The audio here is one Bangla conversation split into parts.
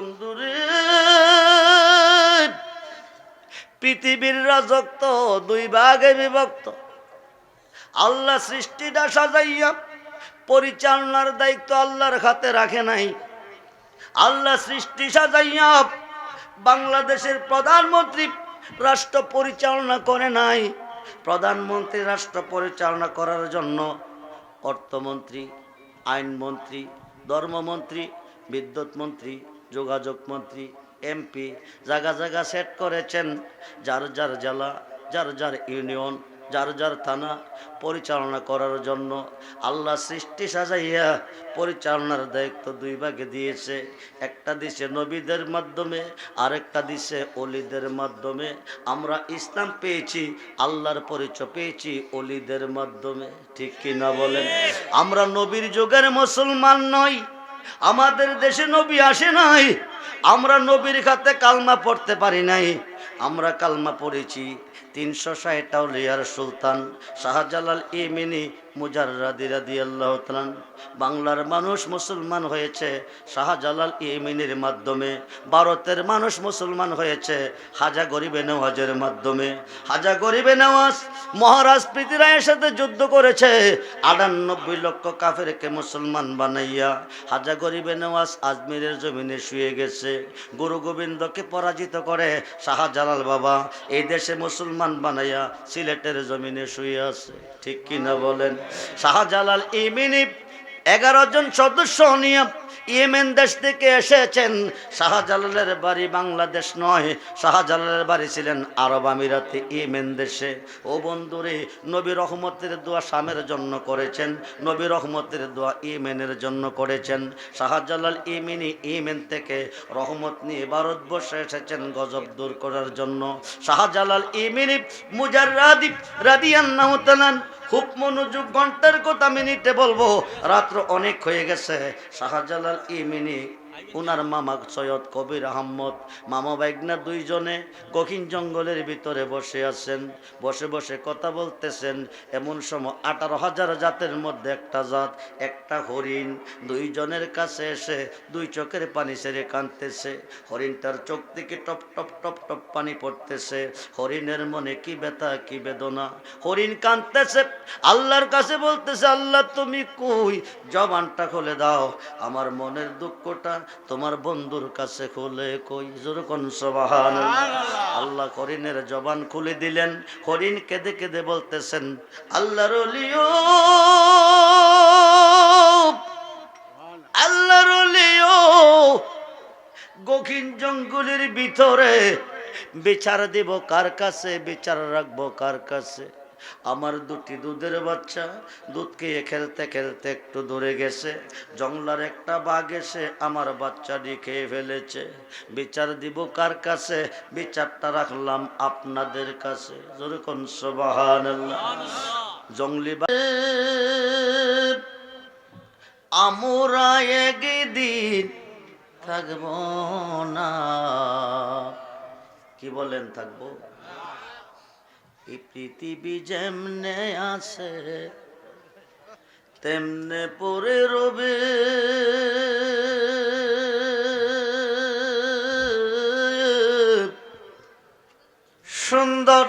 বন্ধুরে, পৃথিবীর রাজত্ব দুই ভাগে বিভক্ত। আল্লাহ সৃষ্টিটা সাজাইয়া পরিচালনার দায়িত্ব আল্লাহর হাতে রাখে নাই। আল্লাহ সৃষ্টি সাজাইয়া বাংলাদেশের প্রধানমন্ত্রী রাষ্ট্র পরিচালনা করে নাই। প্রধানমন্ত্রী রাষ্ট্র পরিচালনা করার জন্য অর্থমন্ত্রী, আইনমন্ত্রী, ধর্মমন্ত্রী বিদ্যুৎ মন্ত্রী যোগাযোগ মন্ত্রী, এমপি জায়গা জায়গা সেট করেছেন। যার যার জেলা, যার যার ইউনিয়ন, যার যার থানা পরিচালনা করার জন্য আল্লাহ সৃষ্টি সাজাইয়া পরিচালনার দায়িত্ব দুই ভাগে দিয়েছে। একটা দিছে নবীদের মাধ্যমে, আরেকটা দিছে অলিদের মাধ্যমে। আমরা ইসলাম পেয়েছি, আল্লাহর পরিচয় পেয়েছি অলিদের মাধ্যমে। ঠিক কি না বলেন? আমরা নবীর যুগের মুসলমান নই। আমাদের দেশে নবী আসে নাই। আমরা নবীর খাতে কালমা পড়তে পারি নাই। আমরা কালমা পড়েছি। তিনশো ষাট আউলিয়ার সুলতান, শাহজালাল ইমিনি রাদি বাংলার মানুষ মুসলমান হয়েছে শাহজালাল ইমিনের মাধ্যমে, ভারতের মানুষ মুসলমান হয়েছে হাজা গরিবে নেওয়াজের মাধ্যমে। হাজা গরিবে নেওয়াজ মহারাজ পৃথিরায়ের সাথে যুদ্ধ করেছে, আটানব্বই লক্ষ কাফেরকে মুসলমান বানাইয়া, হাজা গরিবে নেওয়াজ আজমিরের জমিনে শুয়ে গেছে। গুরু গোবিন্দকে পরাজিত করে শাহজালাল বাবা এই দেশে মুসলমান বানাইয়া সিলেটের জমিনে শুয়ে আছে। ঠিক কিনা বলেন? শাহজালাল ইমিনি এগারো জন সদস্য নিয়ে ইয়েমেন দেশ থেকে এসেছেন। শাহজালালের বাড়ি বাংলাদেশ নয়, শাহজালালের বাড়ি ছিলেন আরব আমিরাতে ইয়েমেন দেশে। ও বন্ধুরে, নবী রহমতের দোয়া স্বামের জন্য করেছেন, নবী রহমতের দোয়া ইয়েমেনের জন্য করেছেন। শাহজালাল ইমিনি ইয়েমেন থেকে রহমত নিয়ে ভারতবর্ষে এসেছেন গজব দূর করার জন্য। শাহজালাল ইমিনি মুজার রাদিব তাআলা খুব মনোযোগ ঘণ্টার কথা মিনিটে বলব। রাত্র অনেক হয়ে গেছে। শাহজালাল ইমিনি উনার মামা সৈয়দ কবির আহম্মদ। মামা বাইগনা দুইজনে গহীন জঙ্গলের ভিতরে বসে আছেন, বসে বসে কথা বলতেছেন। এমন সময় আঠারো হাজার জাতের মধ্যে একটা জাত, একটা হরিণ। দুইজনের কাছে এসে দুই চোখের পানি সেরে কাঁদতেছে। হরিণটার চোখ থেকে টপ টপ টপ টপ পানি পড়তেছে। হরিণের মনে কি ব্যথা, কি বেদনা। হরিণ কাঁদতেছে, আল্লাহর কাছে বলতেছে, আল্লাহ, তুমি কই? জবানটা খুলে দাও। আমার মনের দুঃখটা তোমার বন্ধুর কাছে খুলে কই? যেরকম সবাহান আল্লাহ হরিণের জবান খুলে দিলেন। হরিণ কেঁদে কেঁদে বলতেছেন আল্লাহর আল্লাহর অলিও গখিন জঙ্গলের ভিতরে বিচার দিব কার কাছে? বিচার রাখব কার কাছে? আমার দুটি দুধের বাচ্চা, দুধ খেয়ে খেলতে খেলতে একটু দূরে গেছে। জংলার একটা বাঘ এসে আমার বাচ্চাটি খেয়ে ফেলেছে। বিচার দিব কার কাছে? বিচারটা রাখলাম আপনাদের কাছে। যেরকম জঙ্গলি আমরা একদিন থাকব না। কি বলেন থাকব? এই পৃথিবী যেমনে আছে, তেমনে পরে রবে। সুন্দর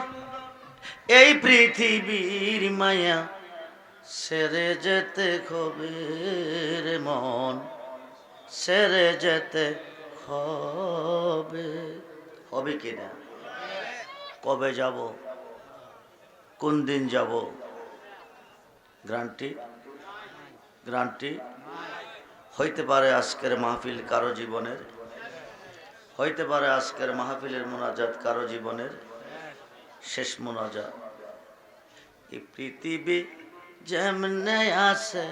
এই পৃথিবীর মায়া সেরে যেতে হবে রে মন, সেরে যেতে হবে হবে কিনা কবে যাব? কোন দিন যাব? গ্রান্টি? গ্রান্টি? হইতে পারে আজকের মাহফিল কারও জীবনের। হইতে পারে আজকের মাহফিলের মোনাজাত কারও জীবনের। শেষ মোনাজাত। এই পৃথিবী যেমনে আছে,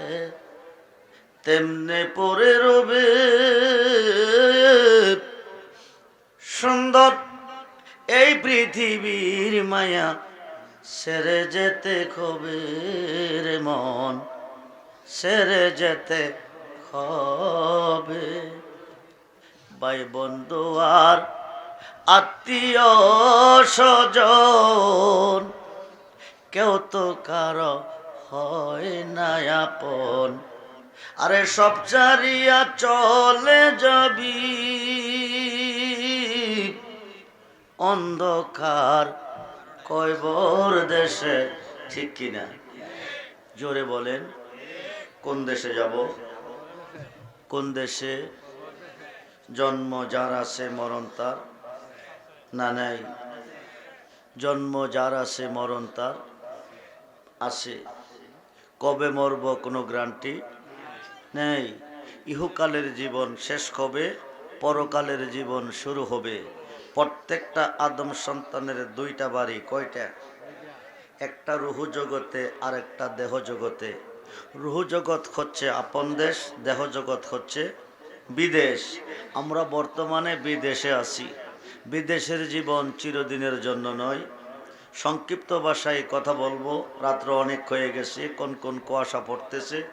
তেমনে পরে রবে। সুন্দর এই পৃথিবীর মায়া সেরে যেতে খবে রে মন, সেরে যেতে হবে ভাই বন্ধু আর আত্মীয় স্বজন, কেউ তো কারও হয় না আপন। আরে সব চারিয়া চলে যাবি, অন্ধকার কয়বর দেশে? ঠিক কিনা? জোরে বলেন, কোন দেশে যাব? কোন দেশে জন্ম, যার আছে মরণ, তার? না, নাই। জন্ম, যার আছে মরণ, তার? আছে। কবে মরব কোনো গ্রান্টি নেই। ইহুকালের জীবন শেষ কবে? পরকালের জীবন শুরু হবে। প্রত্যেকটা আদম সন্তানের দুইটা বাড়ি, কয়টা? একটা রুহু জগতে আর একটা দেহ জগতে। রুহু জগৎ হচ্ছে আপন দেশ, দেহ জগৎ হচ্ছে বিদেশ। আমরা বর্তমানে বিদেশে আছি। বিদেশের জীবন চিরদিনের জন্য নয়। সংক্ষিপ্ত ভাষায় কথা বলব, রাত্র অনেক হয়ে গেছে, কোন কোন কুয়াশা পড়তেছে।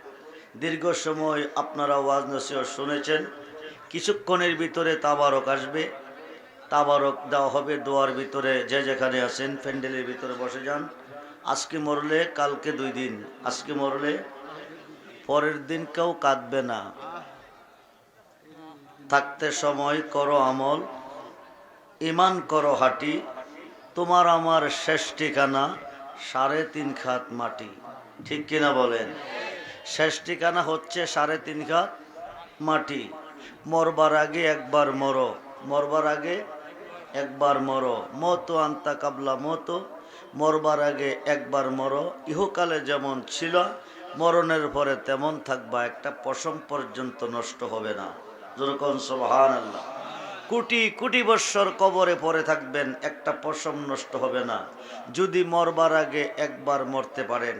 দীর্ঘ সময় আপনারা ওয়াজ নসিহত শুনেছেন। কিছুক্ষণের ভিতরে তাবারক আসবে। তাবারক দেওয়া হবে দোয়ার ভিতরে। যে যেখানে আছেন, প্যান্ডেলের ভিতরে বসে যান। আজকে মরলে, কালকে দুই দিন। আজকে মরলে, পরের দিন কেউ কাঁদবে না। থাকতে সময় করো আমল ইমান করো হাঁটি। তোমার আমার শেষ ঠিকানা সাড়ে তিন খাত মাটি। ঠিক কিনা বলেন? শেষ ঠিকানা হচ্ছে সাড়ে তিন খাত মাটি। মরবার আগে একবার মরো। মরবার আগে একবার মরো। মতো আন্তা কাবলা মতো। মরবার আগে একবার মরো। ইহকালে যেমন ছিল, মরণের পরে তেমন থাকবা। একটা পশম পর্যন্ত নষ্ট হবে না। যেরকম সোহান আল্লাহ কোটি কোটি বৎসর কবরে পরে থাকবেন, একটা পশম নষ্ট হবে না। যদি মরবার আগে একবার মরতে পারেন।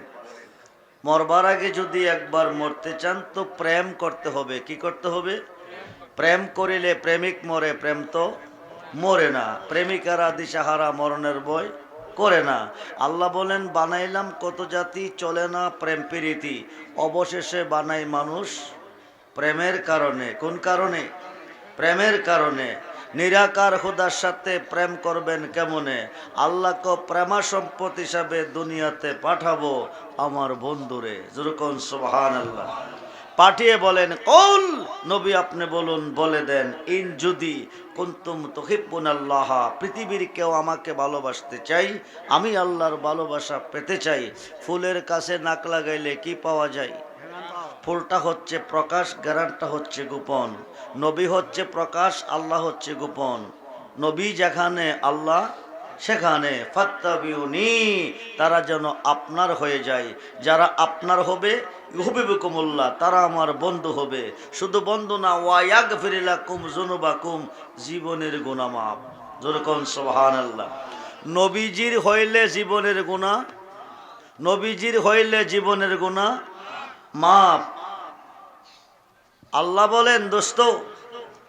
মরবার আগে যদি একবার মরতে চান, তো প্রেম করতে হবে। কি করতে হবে? প্রেম করিলে প্রেমিক মরে, প্রেম তো মরে না। প্রেমিকারা দিশাহারা মরণের বই করে না। আল্লাহ বলেন, বানাইলাম কত জাতি, চলে না প্রেম প্রীতি। অবশেষে বানাই মানুষ প্রেমের কারণে। কোন কারণে? প্রেমের কারণে। নিরাকার খুদার সাথে প্রেম করবেন কেমনে? আল্লাহকে প্রেমা সম্পদ হিসাবে দুনিয়াতে পাঠাবো আমার বন্ধুরে। যেরকম সোহান আল্লাহ পাঠিয়ে বলেন, কৌল নবী আপনি বলুন, বলে দেন, ইন যদি কুন্তুম তহিব্বুন আল্লাহ পৃথিবীর কেউ আমাকে ভালোবাসতে চাই, আমি আল্লাহর ভালোবাসা পেতে চাই, ফুলের কাছে নাক লাগাইলে কি পাওয়া যায়? ফুলটা হচ্ছে প্রকাশ গ্যারানটা হচ্ছে গোপন। নবী হচ্ছে প্রকাশ, আল্লাহ হচ্ছে গোপন। নবী যেখানে, আল্লাহ সেখানে। ফাত্তাবিউনি, তারা যেন আপনার হয়ে যায়। যারা আপনার হবে ইহবিবকুমুল্লাহ তারা আমার বন্ধু হবে। শুধু বন্ধু না ওয়াইয়াগ ফিরিলা কুম জনুবা কুম জীবনের গুণামাপ যেরকম সোহান আল্লাহ নবীজির হইলে জীবনের গুণা নবীজির হইলে জীবনের গুণা মাপ আল্লাহ বলেন, দোস্ত,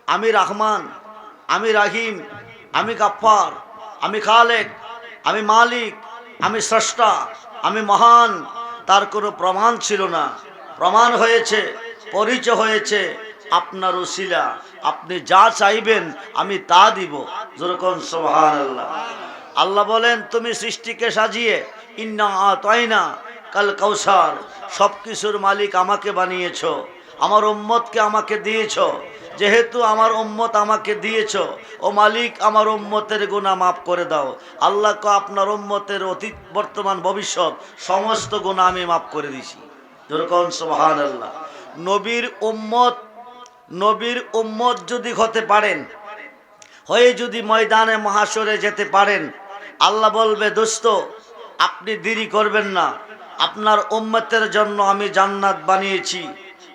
আমি রাহমান, আমি রাহিম, আমি গাফার আমি খালেক, আমি মালিক, আমি স্রষ্টা, আমি মহান। তার কোনো প্রমাণ ছিল না। প্রমাণ হয়েছে, পরিচয় হয়েছে, আপনার উশিলা আপনি যা চাইবেন আমি তা দিব। যেরকম সোহান আল্লাহ আল্লাহ বলেন, তুমি সৃষ্টিকে সাজিয়ে, ইন্না আতাইনা কাল কৌসার সব কিছুর মালিক আমাকে বানিয়েছ, আমার উম্মতকে আমাকে দিয়েছ যেহেতু আমার উম্মত আমাকে দিয়েছ, ও মালিক, আমার উম্মতের গুণা মাফ করে দাও। আল্লাহকে আপনার উম্মতের অতীত, বর্তমান, ভবিষ্যৎ, সমস্ত গুণা আমি মাফ করে দিছি। যেরকম সোহান আল্লাহ নবীর উম্মত নবীর উম্মত যদি হতে পারেন, হয়ে যদি ময়দানে মহাসরে যেতে পারেন, আল্লাহ বলবে, দোস্ত, আপনি দেরি করবেন না। আপনার উম্মতের জন্য আমি জান্নাত বানিয়েছি।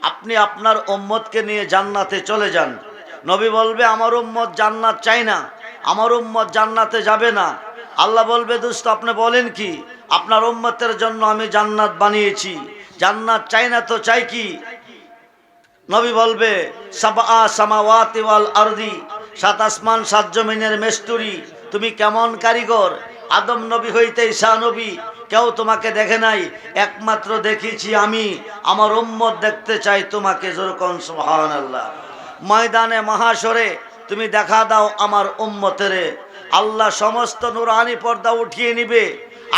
আপনি আপনার উম্মতকে নিয়ে জান্নাতে চলে যান। নবী বলবে, আমার উম্মত জান্নাত চাই না। আমার উম্মত জান্নাতে যাবে না। আল্লাহ বলবে, দুস্ত, আপনি বলেন কি? আপনার উম্মতের জন্য আমি জান্নাত বানিয়েছি। জান্নাত চাই না তো চাই কি? নবী বলবে সাবা সামাওয়াতি আরদি, সাত আসমান, সাত জমিনের মেস্তুরি। তুমি কেমন কারিগর? আদম নবী হইতে ঈসা নবী, কেউ তোমাকে দেখে নাই। একমাত্র দেখেছি আমি। আমার উম্মত দেখতে চাই তোমাকে যেরকম সুবহান আল্লাহ ময়দানে মহাসরে তুমি দেখা দাও আমার উম্মতেরে। আল্লাহ সমস্ত নুরানি পর্দা উঠিয়ে নিবে।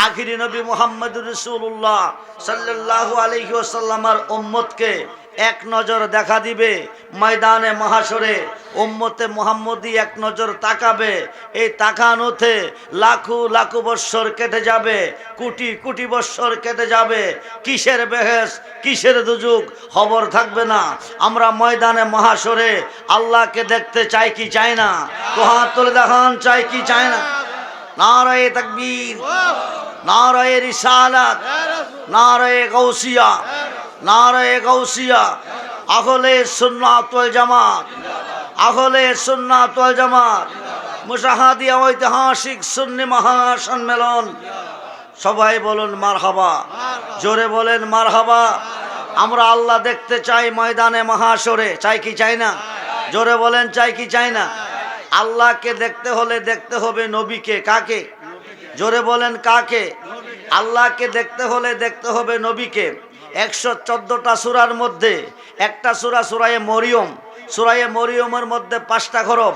আখিরি নবী মোহাম্মদ রসুল্লাহ সাল্লাহ আলহি ওসাল্লামার উম্মতকে এক নজর দেখা দিবে ময়দানে মহাসরে উম্মতে মোহাম্মদি এক নজর তাকাবে। এই তাকানোতে লাখু লাখু বৎসর কেটে যাবে, কোটি কোটি বৎসর কেটে যাবে। কিসের বেহেস কিসের দুযুগ, খবর থাকবে না। আমরা ময়দানে মহাসরে আল্লাহকে দেখতে চাই কি চাই না? তো হাত তুলে দেখান চাই কি চাই না? নারায়ে তাকবীর, নারায়ে রিসালাত, নারায়ে গৌসিয়া নারায়ে গৌসিয়া আহলে সুন্নাত ওয়াল জামাত, আহলে সুন্নাত ওয়াল জামাত, মুশাহাদিয়া ঐতিহাসিক সুন্নি মহাসম্মেলন। সবাই বলুন মারহাবা, জোরে বলেন মার মারহাবা। আমরা আল্লাহ দেখতে চাই ময়দানে মহাসরে চাই কি চাই না? জোরে বলেন চাই কি চাই না? আল্লাহকে দেখতে হলে দেখতে হবে নবীকে, কাকে? জোরে বলেন কাকে? আল্লাহকে দেখতে হলে দেখতে হবে নবীকে। একশো চোদ্দটা সুরার মধ্যে একটা সুরা সুরায়ে মরিয়ম, সুরায়ে মরিয়মের মধ্যে পাঁচটা খরব।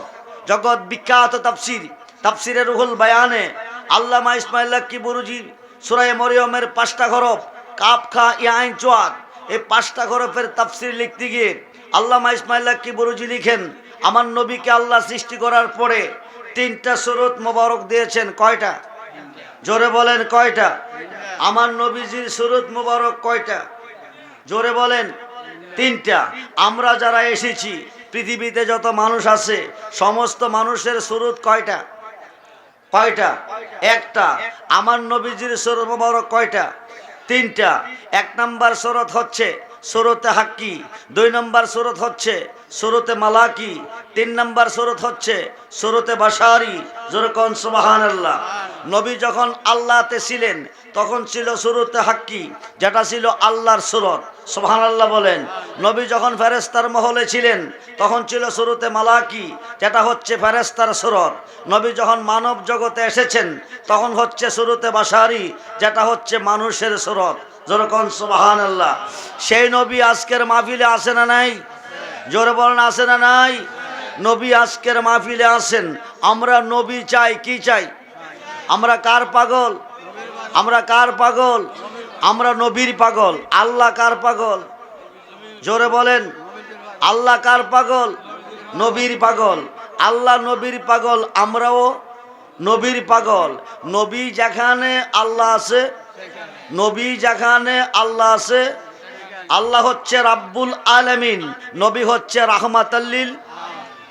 জগৎ বিখ্যাত তাফসির, তাফসিরে রুহুল বায়ানে আল্লামা ইসমাইল কি বুরুজি সুরায়ে মরিয়মের পাঁচটা খরব, কাপ খা ইয়াইন চোয়াদ এই পাঁচটা খরফের তাফসির লিখতে গিয়ে আল্লামা ইসমাইল কি বুরুজি লিখেন, আমার নবীকে আল্লাহ সৃষ্টি করার পরে তিনটা সুরত মোবারক দিয়েছেন। কয়টা? জোরে বলেন কয়টা? আমার নবীজির সুরত মুবারক কয়টা? জোরে বলেন, তিনটা। আমরা যারা এসেছি, পৃথিবীতে যত মানুষ আছে, সমস্ত মানুষের সুরত কয়টা? কয়টা? একটা। আমার নবীজির সুরত মুবারক কয়টা? তিনটা। এক নাম্বার সুরত হচ্ছে সুরতে হাক্কি, দুই নম্বর সুরত হচ্ছে সুরতে মালাকি, তিন নম্বর সুরত হচ্ছে সুরতে বাসারি যেরকম সুবাহান আল্লাহ নবী যখন আল্লাহতে ছিলেন, তখন ছিল সুরতে হাক্কি, যেটা ছিল আল্লাহর সুরত। সুবাহান আল্লাহ বলেন, নবী যখন ফেরেস্তার মহলে ছিলেন, তখন ছিল সুরতে মালাকি, যেটা হচ্ছে ফেরেস্তার সুরত। নবী যখন মানব জগতে এসেছেন, তখন হচ্ছে সুরতে বাসারি যেটা হচ্ছে মানুষের সুরত। যেরকম সুবাহান আল্লাহ সেই নবী আজকের মাহফিলে আসে না নাই? জোরে বলেন আসে না নাই? নবী আজকের মাহফিলে আসেন আমরা নবী চাই, কি চাই? আমরা কার পাগল? আমরা কার পাগল? আমরা নবীর পাগল। আল্লাহ কার পাগল? জোরে বলেন, আল্লাহ কার পাগল? নবীর পাগল। আল্লাহ নবীর পাগল আমরাও নবীর পাগল। নবী যেখানে আল্লাহ আছে নবী যেখানে আল্লাহ আছে, আল্লাহ হচ্ছে রাব্বুল আলামিন, নবী হচ্ছে রাহমাতাল্লিল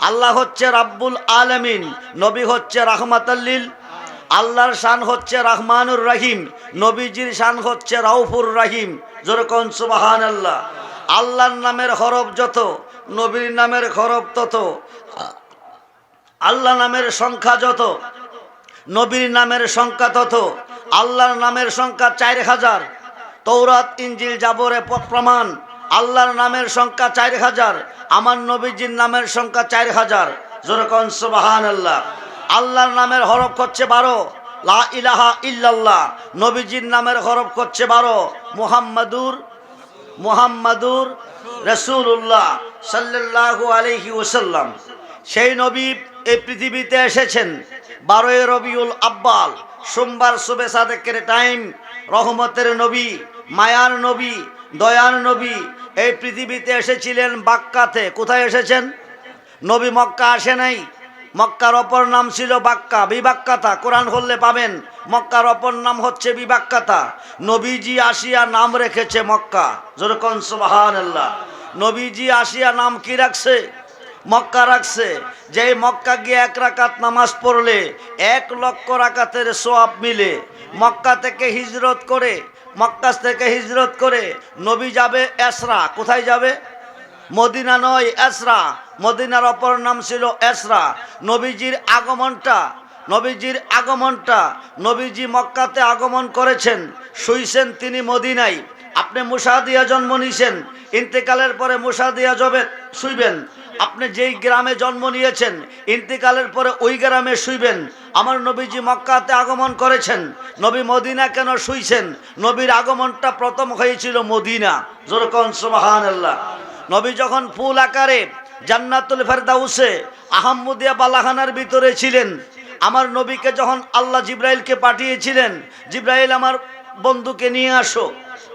আল্লাহ হচ্ছে রাব্বুল আলামিন, নবী হচ্ছে রাহমাতাল্লিল আল্লাহর শান হচ্ছে রাহমানুর রাহিম, নবীজির শান হচ্ছে রাউফুর রাহিম। যেরকম সুবাহান আল্লাহ আল্লাহর নামের হরফ যত, নবীর নামের হরফ তত আল্লাহ নামের সংখ্যা যত, নবীর নামের সংখ্যা তত। আল্লাহর নামের সংখ্যা চার হাজার। তৌরাত ইঞ্জিল জাবরে প্রমাণ। আল্লাহর নামের সংখ্যা চার হাজার। আমার নবীজির নামের সংখ্যা চার হাজার। যেরকম সুবাহান আল্লাহ আল্লাহর নামের হরফ হচ্ছে বারো। লা ইলাহা ইল্লাল্লাহ। নবীজির নামের হরফ হচ্ছে বারো। মুহাম্মাদুর মুহাম্মাদুর রসুল্লাহ সাল্লাল্লাহু আলাইহি ওসাল্লাম সেই নবী এই পৃথিবীতে এসেছেন। বারোই রবিউল আব্বাল, সোমবার শুভে সাদেকের টাইম রহমতের নবী, মায়ার নবী, দয়ার নবী, এই পৃথিবীতে এসেছিলেন বাক্কাতে। কোথায় এসেছেন? নবী মক্কা আসে নাই। মক্কার অপর নাম ছিল বাক্কা, বিবাক্কাতা। কোরআন হললে পাবেন, মক্কার অপর নাম হচ্ছে বিবাক্কাতা। নবীজি আসিয়া নাম রেখেছে মক্কা। যেরকম সুবাহান নবীজি আসিয়া নাম কি রাখছে? মক্কা রাখছে। যেই মক্কা গিয়ে এক রাকাত নামাজ পড়লে, এক লক্ষ রাকাতের সোয়াব মিলে। মক্কা থেকে হিজরত করে, মক্কা থেকে হিজরত করে নবী যাবে এসরা। কোথায় যাবে? মদিনা নয়, এসরা। মদিনার অপর নাম ছিল এসরা। নবীজির আগমনটা নবীজির আগমনটা, নবীজি মক্কাতে আগমন করেছেন, শুইছেন তিনি মদিনায়। আপনি মুসাদিয়া জন্ম নিয়েছেন ইন্তেকালের পরে মুসাদিয়া জবে শুইবেন। আপনি যেই গ্রামে জন্ম নিয়েছেন, ইন্তেকালের পরে ওই গ্রামে শুইবেন। আমার নবীজি মক্কাতে আগমন করেছেন। নবী মদিনা কেন শুইছেন? নবীর আগমনটা প্রথম হয়েছিল মদিনা। যেরকম সুবাহান আল্লাহ নবী যখন ফুল আকারে জান্নাতুল ফেরদাউসে আহম্মদিয়া বালাখানার ভিতরে ছিলেন, আমার নবীকে যখন আল্লাহ জিব্রাইলকে পাঠিয়েছিলেন, জিব্রাইল, আমার বন্ধুকে নিয়ে আসো।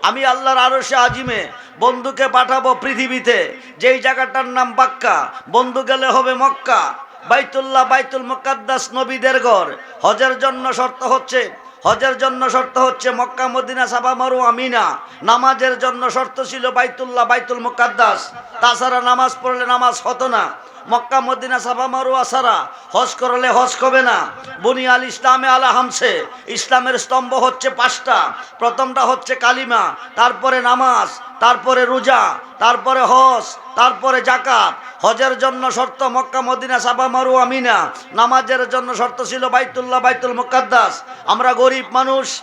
আমি আল্লাহর আরও সে আজিমে বন্ধুকে পাঠাবো পৃথিবীতে। যেই জায়গাটার নাম বাক্কা বন্ধু গেলে হবে মক্কা। বাইতুল্লাহ, বাইতুল মুকাদ্দাস নবীদের ঘর। হজের জন্য শর্ত হচ্ছে, হজের জন্য শর্ত হচ্ছে মক্কা, মদিনা, সাবা মারু আমিনা নামাজের জন্য শর্ত ছিল বাইতুল্লাহ, বাইতুল মুকাদ্দাস। তাছাড়া নামাজ পড়লে নামাজ হতো না। মক্কা, মদিনা সাফা মারু আসারা হজ করলে হজ হবে না? বুনি আল ইসলামে আলা হামসে। ইসলামের স্তম্ভ হচ্ছে পাঁচটা। প্রথমটা হচ্ছে কালিমা, তারপরে নামাজ, তারপরে রোজা, তারপরে হজ, তারপরে জাকাত হজের জন্য শর্ত মক্কা, মদিনা সাফা মারু আমিনা নামাজের জন্য শর্ত ছিল বাইতুল্লাহ, বাইতুল মুকাদ্দাস। আমরা গরিব মানুষ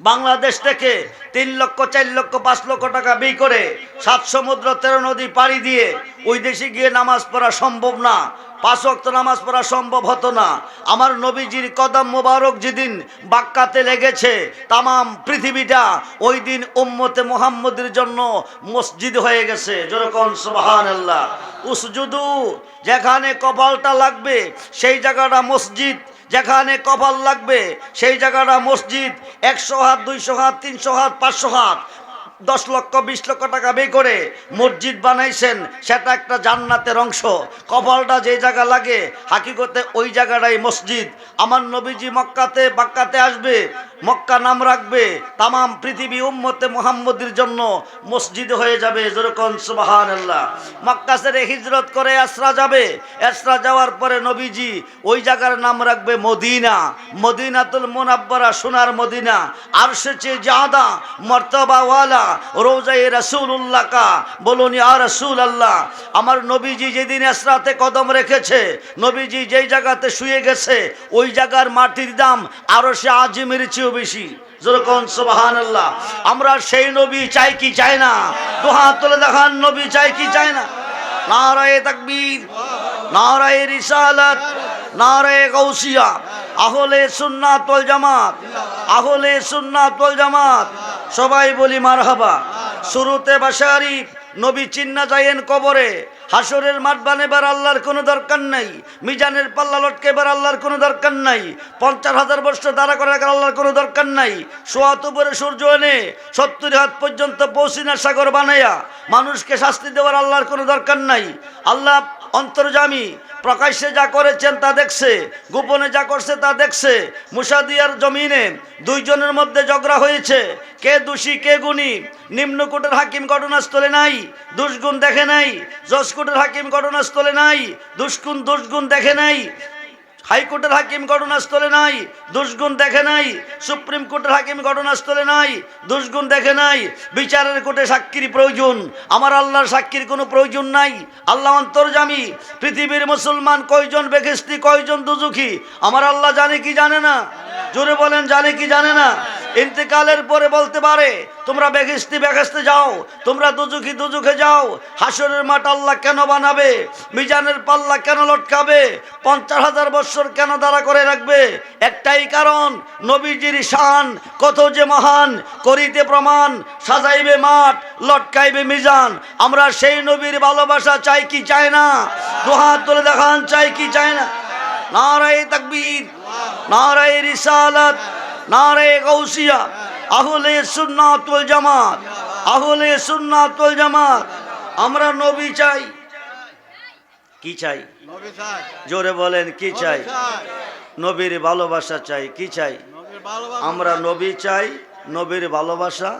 বাংলাদেশ থেকে তিন লক্ষ, চার লক্ষ, পাঁচ লক্ষ টাকা ব্যয় করে সাত সমুদ্র, তেরো নদী পাড়ি দিয়ে ওই দেশে গিয়ে নামাজ পড়া সম্ভব না। পাঁচ ওয়াক্ত নামাজ পড়া সম্ভব হতো না। আমার নবীজির কদম মোবারক যেদিন বাক্কাতে লেগেছে, তামাম পৃথিবীটা ওই দিন উম্মতে মোহাম্মদের জন্য মসজিদ হয়ে গেছে। যেরকম সুবাহান আল্লাহ উসজুদু, যেখানে কপালটা লাগবে, সেই জায়গাটা মসজিদ। যেখানে কপাল লাগবে, সেই জায়গাটা মসজিদ, একশো হাত, দুইশো হাত, তিনশো হাত, পাঁচশো হাত, দশ লক্ষ, বিশ লক্ষ টাকা ব্যয় করে মসজিদ বানাইছেন, সেটা একটা জান্নাতের অংশ। কপালটা যে জায়গা লাগে, হাকিকতে ওই জায়গাটাই মসজিদ। আমার নবীজি মক্কাতে, বাক্কাতে আসবে মক্কা নাম রাখবে। তামাম পৃথিবী উম্মতে মোহাম্মদের জন্য মসজিদ হয়ে যাবে। যেরকম সুবাহান আল্লাহ মক্কা সেরে হিজরত করে এসরা যাবে। এসরা যাওয়ার পরে নবীজি ওই জায়গার নাম রাখবে মদিনা। মদিনাতুল মোনাব্বরা সোনার মদিনা। আর সে চেয়ে জাদা, মর্তবাওয়ালা রোজাই রসুল্লাহ কা বলুন আর রসুল আল্লাহ আমার নবীজি যেদিন এসরাতে কদম রেখেছে, নবীজি যেই জায়গাতে শুয়ে গেছে, ওই জায়গার মাটির দাম আরও সে আজিমের চেয়েও বেশি। যেরকম সোবাহান আল্লাহ আমরা সেই নবী চাই কি চাই না? দুহাত তুলে দেখান, নবী চাই কি চাই না? নারায়ে তাকবীর, নারায়ে রিসালাত, নারায়ে গৌসিয়া আহলে সুন্নাত ওয়াল জামাত, আহলে সুন্নাত ওয়াল জামাত। সবাই বলি মারহাবা। শুরুতে বাসারি নবী চিন্না যাইয়েন কবরে। হাসরের মাঠ বানেবার আল্লাহর কোনো দরকার নাই। মিজানের পাল্লা লটকেবার আল্লাহর কোনো দরকার নাই। পঞ্চাশ হাজার বছর দাঁড়া করে রাখার আল্লাহর কোনো দরকার নাই। সোয়াত উপরে সূর্য এনে সত্তর হাত পর্যন্ত পৌঁছিনা সাগর বানাইয়া মানুষকে শাস্তি দেওয়ার আল্লাহর কোনো দরকার নাই। আল্লাহ অন্তর্জামী, প্রকাশ্যে যা করেছেন তা দেখছে, গোপনে যা করছে তা দেখছে। মুসাদিয়ার জমিনে দুইজনের মধ্যে ঝগড়া হয়েছে। কে দোষী, কে গুণী? নিম্নকোটের হাকিম ঘটনাস্থলে নাই, দুষ্গুণ দেখে নাই, যশকোটের হাকিম ঘটনাস্থলে নাই দুষ্গুণ দুষ্গুণ দেখে নাই হাইকোর্টের হাকিম ঘটনাস্থলে নাই, দুষ্গুণ দেখে নাই, সুপ্রিম কোর্টের হাকিম ঘটনাস্থলে নাই, দুষ্গুণ দেখে নাই, বিচারের কোর্টে সাক্ষীর প্রয়োজন, আমার আল্লাহর সাক্ষীর কোনো প্রয়োজন নাই, আল্লাহ অন্তর্জামী, পৃথিবীর মুসলমান কয়জন বেকেস্তি কয়জন দুজুখী আমার আল্লাহ জানে কি জানে না? জোরে বলেন, জানে কি জানে না? ইন্তেকালের পরে বলতে পারে তোমরা বেঘিস্তি বেগেস্তে যাও। তোমরা দুজুখি দুজুখে যাও। হাসরের মাঠ আল্লাহ কেন বানাবে? মিজানের পাল্লা কেন লটকাবে? পঞ্চাশ হাজার বৎসর কেন দাঁড়া করে রাখবে? একটাই কারণ, নবীজির শান কত যে মহান, করিতে প্রমাণ, সাজাইবে মাঠ, লটকাইবে মিজান। আমরা সেই নবীর ভালোবাসা চাই কি চাই না? দুহাত তুলে দেখান, চাই কি চাই না? নারায় তাকবীর, নারায় রিসালাত নারে গৌসিয়া আহলে সুন্নাতুল জামাত আহলে সুন্নাতুল জামাত আমরা নবী চাই। কি চাই? জোরে বলেন কি চাই? নবীর ভালোবাসা চাই কি চাই? আমরা নবী চাই নবীর ভালোবাসা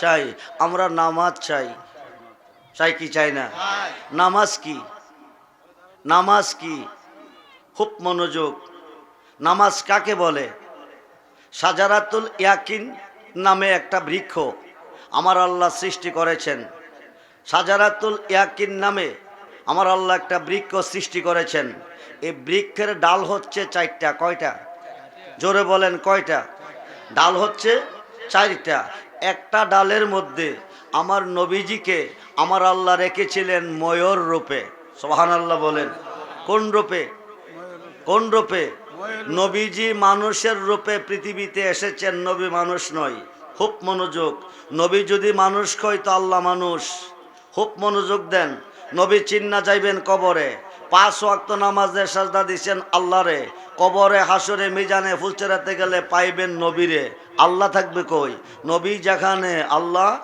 চাই আমরা নামাজ চাই। চাই কি চাই না? নামাজ কি? নামাজ কি? খুব মনোযোগ। নামাজ কাকে বলে? সাজারাতুল ইয়াকিন নামে একটা বৃক্ষ আমার আল্লাহ সৃষ্টি করেছেন। সাজারাতুল ইয়াকিন নামে আমার আল্লাহ একটা বৃক্ষ সৃষ্টি করেছেন। এই বৃক্ষের ডাল হচ্ছে চারটা, কয়টা? জোরে বলেন, কয়টা? ডাল হচ্ছে চারটা। একটা ডালের মধ্যে আমার নবীজিকে আমার আল্লাহ রেখেছিলেন ময়ূর রূপে। সোহান আল্লাহ বলেন। কোন রূপে? কোন রূপে? নবীজি মানুষের রূপে পৃথিবীতে এসেছেন, নবী মানুষ নয়। খুব মনোযোগ। নবী যদি মানুষ কয়, তো আল্লাহ মানুষ। খুব মনোযোগ দেন। নবী চিন্না যাইবেন কবরে। পাঁচ ওয়াক্ত নামাজের সাজদা দিচ্ছেন আল্লাহরে। কবরে হাসরে, মিজানে ফুলচেরাতে গেলে পাইবেন নবীরে। আল্লাহ থাকবে কই? নবী যেখানে, আল্লাহ?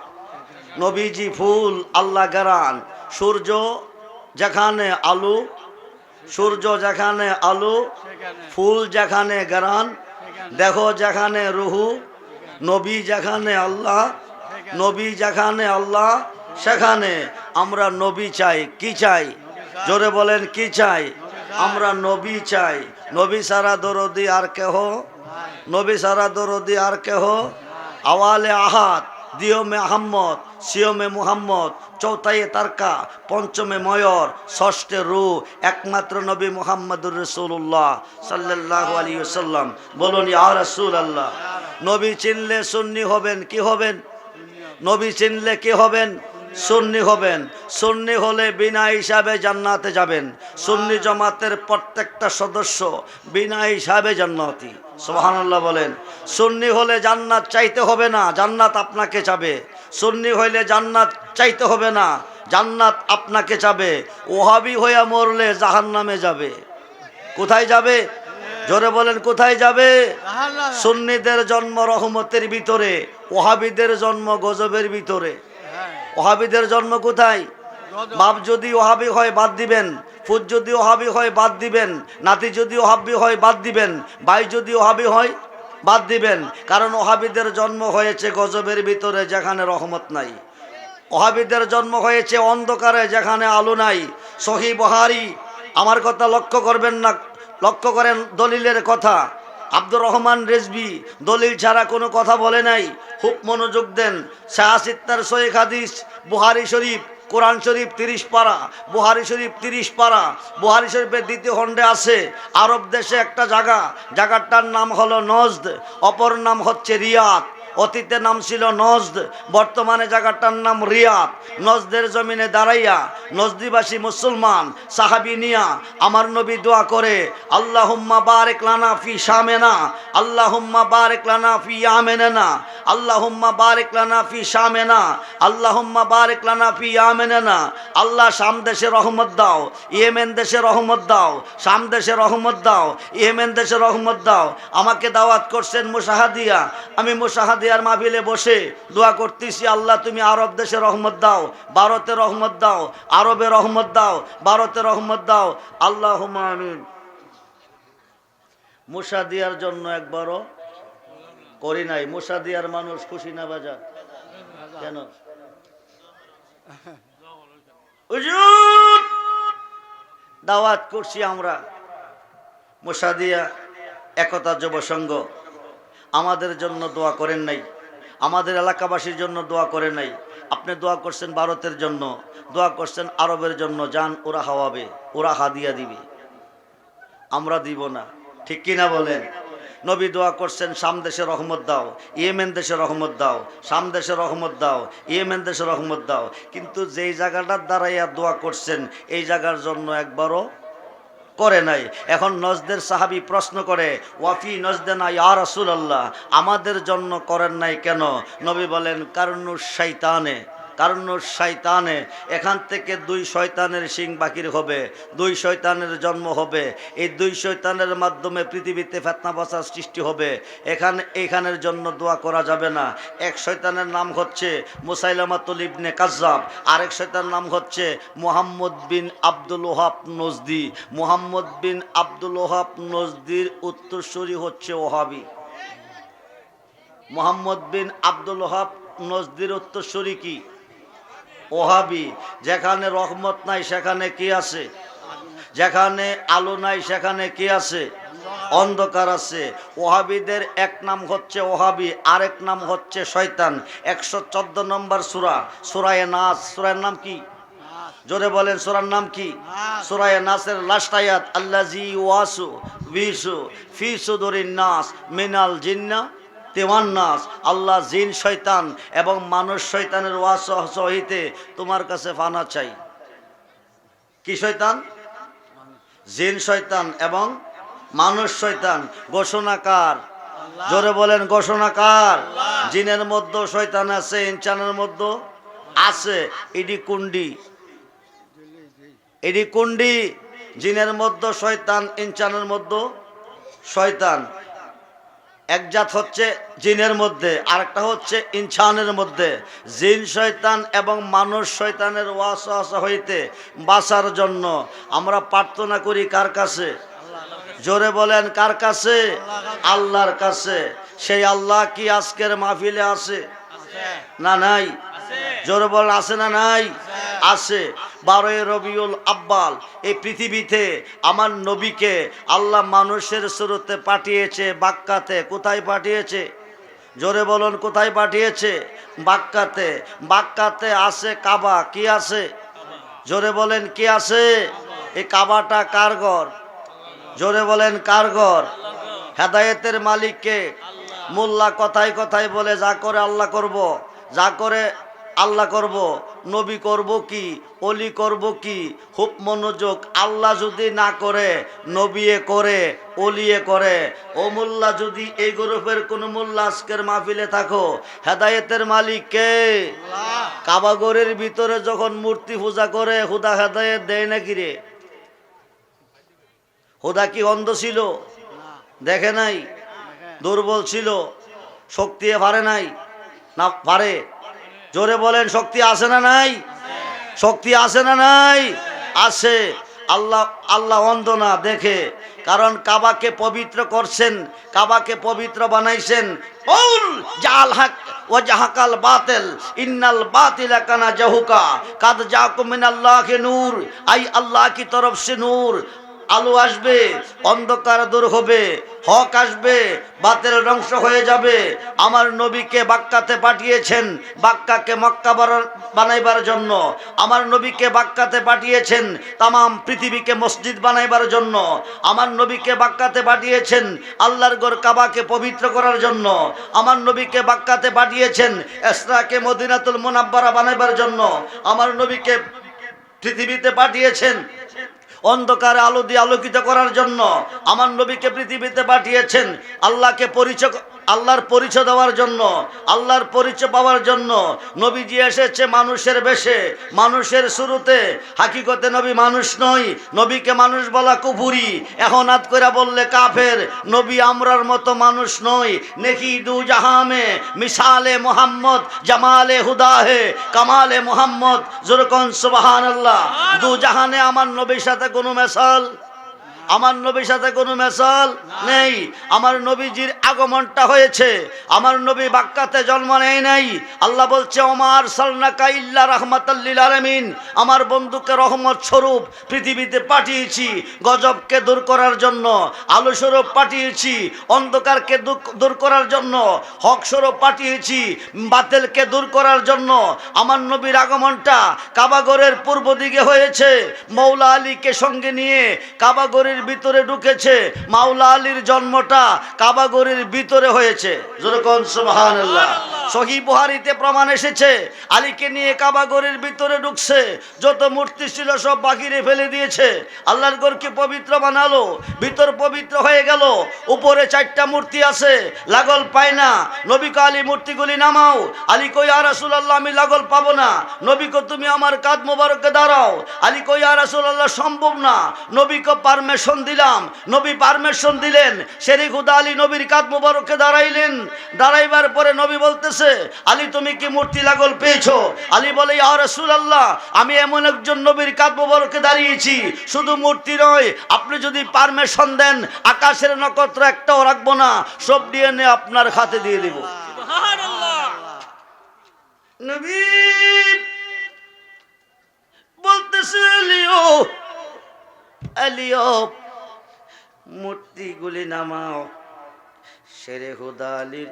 নবীজি ফুল, আল্লাহ গারান। সূর্য যেখানে, আলু? সূর্য যেখানে আলু ফুল যেখানে গারান দেখো যেখানে রুহু নবী যেখানে আল্লাহ নবী যেখানে আল্লাহ সেখানে আমরা নবী চাই। কি চাই? জোরে বলেন কি চাই? আমরা নবী চাই। নবী সারা দরদি আর কেহ? নবী সারা দরদি আর কেহ? আওয়ালে আহাত দিয়মে আহম্মদ সিয়মে মুহাম্মদ চৌথাইয়ে তারকা, পঞ্চমে ময়র, ষষ্ঠে রু, একমাত্র নবী মুহাম্মদুর রসুল্লাহ সাল্লাহ আলী সাল্লাম বলুন রসুল আল্লাহ নবী চিনলে সুন্নি হবেন কি হবেন? নবী চিনলে কি হবেন? সুন্নি হবেন। সুন্নি হলে বিনা হিসাবে জান্নাতে যাবেন। সুন্নি জমাতের প্রত্যেকটা সদস্য বিনা হিসাবে জান্নাতি। সোহানাল্লাহ বলেন সুন্নি হলে জান্নাত চাইতে হবে না জান্নাত আপনাকে চাবে। সুন্নি হইলে জান্নাত চাইতে হবে না জান্নাত আপনাকে চাবে। ওহাবি হইয়া মরলে জাহান নামে যাবে। কোথায় যাবে? জোরে বলেন কোথায় যাবে? সুন্নিদের জন্ম রহমতের ভিতরে ওহাবিদের জন্ম গজবের ভিতরে। ওহাবিদের জন্ম কোথায়? বাপ যদি ওহাবি হয় বাদ দিবেন ফুট যদি ওহাবি হয় বাদ দিবেন, নাতি যদি ওহাবি হয় বাদ দিবেন ভাই যদি ওহাবি হয় বাদ দিবেন। কারণ ওহাবিদের জন্ম হয়েছে গজবের ভিতরে যেখানে রহমত নাই। ওহাবিদের জন্ম হয়েছে অন্ধকারে যেখানে আলো নাই। সহি বহারি, আমার কথা লক্ষ্য করবেন না, লক্ষ্য করেন দলিলের কথা। আব্দুর রহমান রেজবি দলিল ছাড়া কোনো কথা বলে নাই। খুব মনোযোগ দেন। শাহসিত্তার শোয়েখ হাদিস, বুহারি শরীফ। কোরআন শরীফ তিরিশ পারা, বুহারি শরীফ তিরিশ পারা, বুহারি শরীফের দ্বিতীয় খণ্ডে আছে, আরব দেশে একটা জায়গা, জায়গাটার নাম হলো নজদ, অপর নাম হচ্ছে রিয়াদ। অতীতে নাম ছিল নজদ, বর্তমানে জায়গাটার নাম রিয়াদ। নজদের জমিনে দাঁড়াইয়া নজদিবাসী মুসলমান, সাহাবি নিয়া আমার নবী দোয়া করে, আল্লাহুম্মা বারেক লানা ফি শামেনা বারেক লানা ফি আল্লাহুম্মা বারেক লানা ফি শামেনা বারেক লানা ফি ইয়ামেনা আল্লাহ শাম দেশে রহমত দাও, ইয়েমেন দেশে রহমত দাও, শাম দেশে রহমত দাও, ইয়েমেন দেশে রহমত দাও, আমাকে দাওয়াত করছেন মুসাহাদিয়া আমি মুসাহাদিয়ার মাহফিলে বসে দোয়া করতেছি, আল্লাহ তুমি আরব দেশে রহমত দাও, ভারতে রহমত দাও, আরবে রহমত দাও, ভারতে রহমত দাও। আল্লাহ আমিন। মুসাদিয়ার জন্য একবারও করি নাই। মুসাদিয়ার মানুষ খুশি না বাজার? কেন? দাওয়াত করছি আমরা। মুসাদিয়া একতা যুব সংঘ আমাদের জন্য দোয়া করেন নাই। আমাদের এলাকাবাসীর জন্য দোয়া করেন নাই। আপনি দোয়া করছেন ভারতের জন্য, দোয়া করছেন আরবের জন্য, যান, ওরা হাওয়াবে, ওরা হাদিয়া দিবে। আমরা দিব না, ঠিক কিনা বলেন? নবী দোয়া করছেন, শাম দেশে রহমত দাও, ইয়েমেন দেশে রহমত দাও, শাম দেশে রহমত দাও, ইয়েমেন দেশে রহমত দাও। কিন্তু যেই জায়গাটার দ্বারাইয়া দোয়া করছেন, এই জায়গার জন্য একবারও করে নাই। এখন নজদের সাহাবি প্রশ্ন করে, ওয়াফি নজদেনা ইয়া রসুল আল্লাহ আমাদের জন্য করেন নাই কেন? নবী বলেন, কারণ শৈতানে কারণ শয়তানে, এখান থেকে দুই শয়তানের সিং বাকির হবে, দুই শয়তানের জন্ম হবে, এই দুই শয়তানের মাধ্যমে পৃথিবীতে ফেতনা বসার সৃষ্টি হবে, এখানে, এখানের জন্য দোয়া করা যাবে না। এক শয়তানের নাম হচ্ছে মুসাইলামাতুল ইবনে কাজ্জাব, আরেক শয়তানের নাম হচ্ছে মোহাম্মদ বিন আব্দুল ওহাব নজদি। মোহাম্মদ বিন আব্দুল ওহাব নজদির উত্তরসূরি হচ্ছে ওহাবি। মোহাম্মদ বিন আব্দুল ওহাব নজদির উত্তরসূরি কি? ওহাবি, যেখানে রহমত নাই সেখানে কি আছে? যেখানে আলো নাই সেখানে কি আছে? অন্ধকার আছে। ওহাবিদের এক নাম হচ্ছে ওহাবি, আরেক নাম হচ্ছে শয়তান। একশো চোদ্দ নম্বর সুরা, সুরায় নাচ সুরায়ের নাম কি? জোরে বলেন, সুরার নাম কি? সুরায় নাসের লাস্ট আয়াত আল্লাজি ওয়াসু, বিসু, ফি সুদুরিন নাস মিনাল জিন্না। তেওয়ান্নাস আল্লাহ জিন শয়তান এবং মানুষ শয়তানের ওয়াস সহিতে তোমার কাছে ফানা চাই। কি শয়তান? জিন শয়তান এবং মানুষ শয়তান। ঘোষণাকার। জোরে বলেন ঘোষণাকার। জিনের মধ্যে শয়তান আছে ইনসানের মধ্যে আছে। ইডি কুন্ডি। এডি কুন্ডি। জিনের মধ্যে শয়তান ইনসানের মধ্যে শয়তান। এক জাত হচ্ছে জিনের মধ্যে আরেকটা হচ্ছে ইনসানের মধ্যে। জিন শয়তান এবং মানুষ শয়তানের ওয়াস হইতে বাঁচার জন্য আমরা প্রার্থনা করি কার কাছে? জোরে বলেন কার কাছে? আল্লাহর কাছে। সেই আল্লাহ কি আজকের মাহফিলে আছে? না নাই? জোরে বলেন আছে না নাই? আছে। বারোই রবিউল আব্বাল, এই পৃথিবীতে আমার নবীকে আল্লাহ মানুষের স্রোতে পাঠিয়েছে বাক্কাতে। কোথায় পাঠিয়েছে? জোরে বলুন, কোথায় পাঠিয়েছে? বাক্কাতে। বাক্কাতে আছে কাবা। কি আছে? জোরে বলেন, কি আছে? এই কাবাটা কার ঘর? জোরে বলেন, কার ঘর? হেদায়েতের মালিককে। মোল্লা কথায় কথায় বলে, যা করে আল্লাহ করব, যা করে আল্লাহ করব নবী করব কি অলি করব কি, খুব মনোযোগ, আল্লাহ যদি না করে, নবিয়ে করে অলিয়ে করে। ও মোল্লা, যদি এই গ্রুপের কোনো মোল্লা আজকের মাহফিলে থাকো, হেদায়েতের মালিক কে? কাবাগরের ভিতরে যখন মূর্তি পূজা করে, হুদা হেদায়েত দেয় নাকি রে? হুদা কি অন্ধ ছিল? দেখে নাই? দুর্বল ছিল? শক্তি পারে নাই? না, পারে। জোরে বলেন, শক্তি আছে না নাই? শক্তি আছে না নাই? আছে আল্লাহ আল্লাহ অন্ধ না, দেখে। কারণ কাবাকে পবিত্র করছেন, কাবাকে পবিত্র বানাইছেন। জাল ও ইন্নাল জাহুকা। কাদ নূর, আই আল্লাহ কি তরফ সে নূর? আলো আসবে, অন্ধকার দূর হবে, হক আসবে বাতের ধ্বংস হয়ে যাবে। আমার নবীকে বাক্কাতে পাঠিয়েছেন, বাক্কাকে মক্কা বানাইবার জন্য। আমার নবীকে বাক্কাতে পাঠিয়েছেন, তামাম পৃথিবীকে মসজিদ বানাইবার জন্য। আমার নবীকে বাক্কাতে পাঠিয়েছেন, আল্লাহর গড় কাবাকে পবিত্র করার জন্য। আমার নবীকে বাক্কাতে পাঠিয়েছেন, এসরাকে মদিনাতুল মোনাব্বারা বানাইবার জন্য। আমার নবীকে পৃথিবীতে পাঠিয়েছেন অন্ধকারে আলো দিয়ে আলোকিত করার জন্য আমার নবীকে পৃথিবীতে পাঠিয়েছেন আল্লাহকে পরিচয় আল্লাহর পরিচয় দেওয়ার জন্য, আল্লাহর পরিচয় পাওয়ার জন্য নবীজি এসেছে মানুষের বেশে, মানুষের শুরুতে। হাকিকতে নবী মানুষ নয় নবীকে মানুষ বলা কুপুরি এখন আদ করে বললে কাফের, নবী আমরার মতো মানুষ নয় নেকি দু জাহামে মিসালে মোহাম্মদ, জামালে হুদাহে, কামালে মোহাম্মদ, জোরকন সুবাহান আল্লাহ দু জাহানে আমার নবীর সাথে কোনো মেশাল আমার নবীর সাথে কোনো মেশাল নেই। আমার নবীজির আগমনটা হয়েছে। আমার নবী বাক্কাতে জন্ম নেয় নাই। আল্লাহ বলছে ওমার সালনাকা ইল্লা রহমাতাল্লিল আলমিন। আমার বন্ধুকে রহমত স্বরূপ পৃথিবীতে পাঠিয়েছি, গজবকে দূর করার জন্য। আলো স্বরূপ পাঠিয়েছি, অন্ধকারকে দূর- দূর করার জন্য। হক স্বরূপ পাঠিয়েছি, বাতিলকে দূর করার জন্য। আমার নবীর আগমনটা কাবাগরের পূর্ব দিকে হয়েছে। মৌলা আলীকে সঙ্গে নিয়ে কাবাগরের ভিতরে ঢুকেছে। মাওলা আলীর জন্মটা কাবাগরের ভিতরে হয়েছে। সহি বুহারিতে প্রমাণ এসেছে, আলীকে নিয়ে কাবাগরের ভিতরে ঢুকছে। যত মূর্তি ছিল সব বাকিরে ফেলে দিয়েছে। আল্লাহর গরকে পবিত্র বানালো? ভিতর পবিত্র হয়ে গেল। উপরে চারটা মূর্তি আছে, লাগল পায় না। নবীকে আলী মূর্তিগুলি নামাও। আলী কই আর রাসূলুল্লাহ, আমি লাগল পাবো না। নবীকে তুমি আমার কাদ মোবারককে দাঁড়াও। আলী কই আর রাসূলুল্লাহ, সম্ভব না। নবীকে পারমিশন দিলাম। নবী পারমিশন দিলেন। শেরিক হুদা আলী নবীর কাদ মোবারককে দাঁড়াইলেন। দাঁড়াইবার পরে নবী বলতেছে, আলী, তুমি কি মূর্তি লাগল পেয়েছ? আলী বলে, ইয়া আল্লাহ আমি এমন একজন নবীর কাদ মোবারককে দাঁড়িয়েছি। শুধু মূর্তি নয়, আপনি যদি পারমিশন দেন, আকাশের নক্ষত্র একটাও রাখব না, সব দিয়ে নিয়ে আপনার খাতে দিয়ে দিব। নবী বলতেছে, আলিও আলিও মূর্তিগুলি নামাও। শেরে হুদা আলীর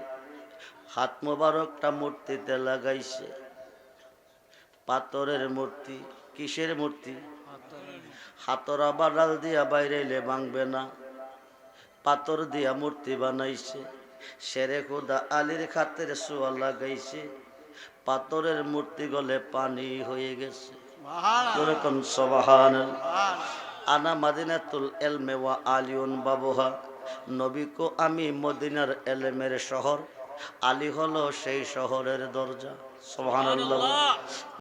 হাত মোবারকটা মূর্তিতে লাগাইছে। পাথরের মূর্তি কিসের মূর্তি? হাতর আবার ডাল দিয়া বাইরে এলে ভাঙবে না। পাথর দিয়া মূর্তি বানাইছে। শেরে খুদা আলীর খাতের সোয়া লাগাইছে। পাথরের মূর্তি গলে পানি হয়ে গেছে। সবাহান আনা মাদিনাতুল এলমে ওয়া আলিউন বাবুহা। নবী কো আমি মদিনার এলেমের শহর। আলী হলো সেই শহরের দরজা। সোহান